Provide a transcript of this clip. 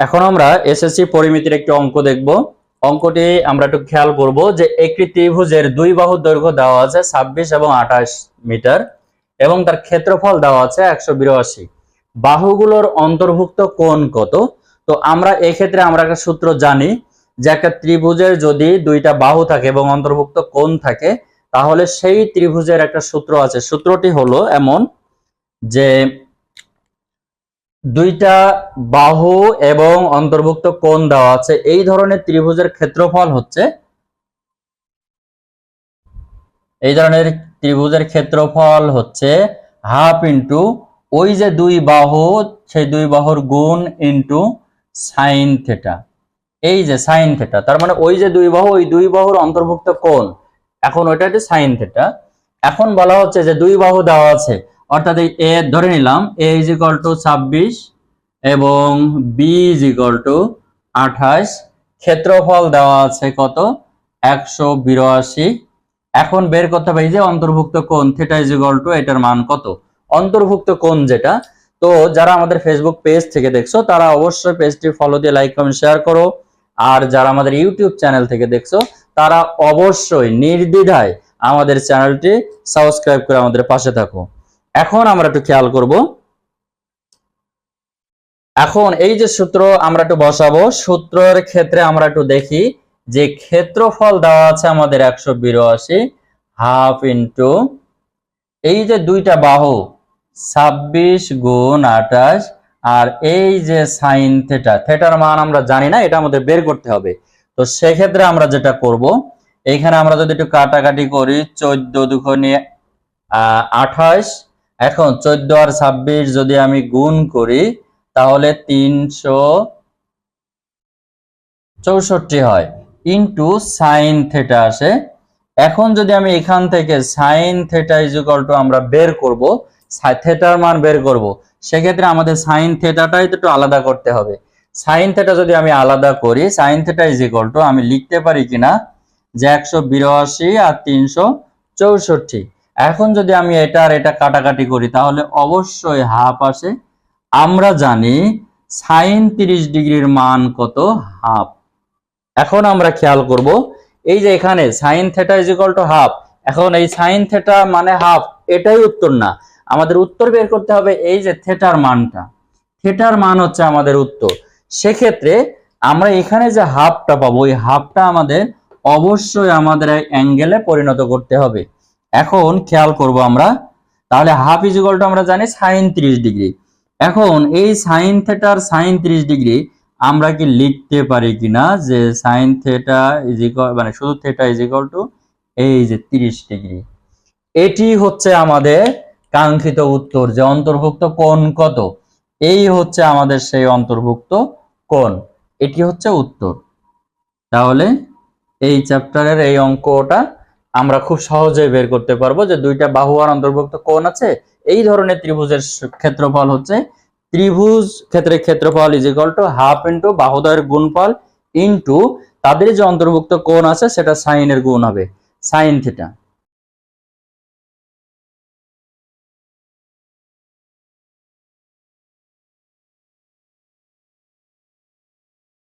এখন আমরা এসএসসি পরিমিতির একটি অঙ্ক দেখব। অঙ্কটি আমরা একটু খেয়াল করব যে একটি ত্রিভুজের দুই বাহুর দৈর্ঘ্য দেওয়া আছে ছাব্বিশ এবং আঠাশ মিটার এবং তার ক্ষেত্রফল দেওয়া আছে একশো বিরাশি। বাহুগুলোর অন্তর্ভুক্ত কোণ কত? তো আমরা এক্ষেত্রে আমরা একটা সূত্র জানি যে একটা ত্রিভুজের যদি দুইটা বাহু থাকে এবং অন্তর্ভুক্ত কোণ থাকে, তাহলে সেই ত্রিভুজের একটা সূত্র আছে। সূত্রটি হলো এমন যে দুইটা বাহু এবং অন্তর্ভুক্ত কোণ দেওয়া আছে। এই ধরনের ত্রিভুজের ক্ষেত্রফল হচ্ছে, এই ধরনের ত্রিভুজের ক্ষেত্রফল হচ্ছে হাফ ইন্টু ওই যে দুই বাহু, সেই দুই বাহুর গুণ ইন্টু সাইন থেটা। এই যে সাইন থেটা, তার মানে ওই যে দুই বাহু, ওই দুই বাহুর অন্তর্ভুক্ত কোণ। এখন ওইটা হচ্ছে সাইন থেটা। এখন বলা হচ্ছে যে দুই বাহু দেওয়া আছে অর্থাৎ এ ধরে নিলাম, এ ইজ ইকাল টু ছাব্বিশ এবং বি ইজ ইকাল টু আঠাশ। ক্ষেত্রফল দেওয়া আছে কত? একশো বিরাশি। এখন বের করতে হবে যে অন্তর্ভুক্ত কোণ থিটা ইজ ইকাল টু এটার মান কত? অন্তর্ভুক্ত কোণ যেটা। তো যারা আমাদের ফেসবুক পেজ থেকে দেখছ, তারা অবশ্যই পেজটি ফলো দিয়ে লাইক কমেন্ট শেয়ার করো। আর যারা আমাদের ইউটিউব চ্যানেল থেকে দেখছ, তারা অবশ্যই নির্দ্বিধায় আমাদের চ্যানেলটি সাবস্ক্রাইব করে আমাদের পাশে থাকো। এখন আমরা একটু খেয়াল করব। এখন এই যে সূত্র আমরা একটু বসাবো, সূত্রের ক্ষেত্রে আমরা একটু দেখি যে ক্ষেত্রফল দেওয়া আছে আমাদের একশো বিরাশি, হাফ ইন্টু এই যে দুইটা বাহু, ছাব্বিশ গুণ আঠাশ, আর এই যে সাইন থেটা, থেটার মান আমরা জানি না, এটা আমাদের বের করতে হবে। তো সেক্ষেত্রে আমরা যেটা করব এইখানে আমরা যদি একটু কাটাকাটি করি, চোদ্দ দুখনি আঠাশ এখন চোদ্দ আর ছাব্বিশ যদি আমি গুণ করি, তাহলে তিনশো চৌষট্টি হয়। ইন্টু সাইন থেটা আসে। এখন যদি আমি এখান থেকে সাইন থেটা ইজিকাল টু আমরা বের করব থেটার মান বের করব, সেক্ষেত্রে আমাদের সাইন থেটাটাই একটু আলাদা করতে হবে। সাইন থেটা যদি আমি আলাদা করি সাইন থেটা ইজিকাল টু আমি লিখতে পারি কিনা, যে একশো বিরাশি আর তিনশো চৌষট্টি। এখন যদি আমি এটা আর এটা কাটাকাটি করি, তাহলে অবশ্যই হাফ আসে। আমরা জানি সাইন তিরিশ ডিগ্রির মান কত? হাফ। এখন আমরা খেয়াল করব, এই যে এখানে sine theta is equal to half, এখন এই সাইন থেটা মানে হাফ, এটাই উত্তর না। আমাদের উত্তর বের করতে হবে এই যে থেটার মানটা। থেটার মান হচ্ছে আমাদের উত্তর। সেক্ষেত্রে আমরা এখানে যে হাফটা পাবো, ওই হাফটা আমাদের অবশ্যই আমাদের অ্যাঙ্গেলে পরিণত করতে হবে। এখন খেয়াল করব আমরা। তাহলে হাফ ইজ ইকাল টু আমরা জানি সাইন ত্রিশ ডিগ্রি। এখন এই সাইন থেটার সাইন ত্রিশ ডিগ্রি আমরা কি লিখতে পারি কিনা যে সাইন থেটা ইজ ইকাল মানে শুধু থেটা ইজ ইকাল টু এই যে তিরিশ ডিগ্রি। এটি হচ্ছে আমাদের কাঙ্ক্ষিত উত্তর যে অন্তর্ভুক্ত কোণ কত? এই হচ্ছে আমাদের সেই অন্তর্ভুক্ত কোণ। এটি হচ্ছে উত্তর। তাহলে এই চ্যাপ্টারের এই অঙ্কটা আমরা খুব সহজে বের করতে পারব যে দুইটা বাহু আর অন্তর্ভুক্ত কোন আছে, এই ধরনের ত্রিভুজের ক্ষেত্রফল হচ্ছে ত্রিভুজ ক্ষেত্রে ক্ষেত্রফল is equal to half into বাহুদয়ের গুণফল ইন্টু তাদের যে অন্তর্ভুক্ত কোন আছে সেটা সাইনের গুণ হবে সাইন থিটা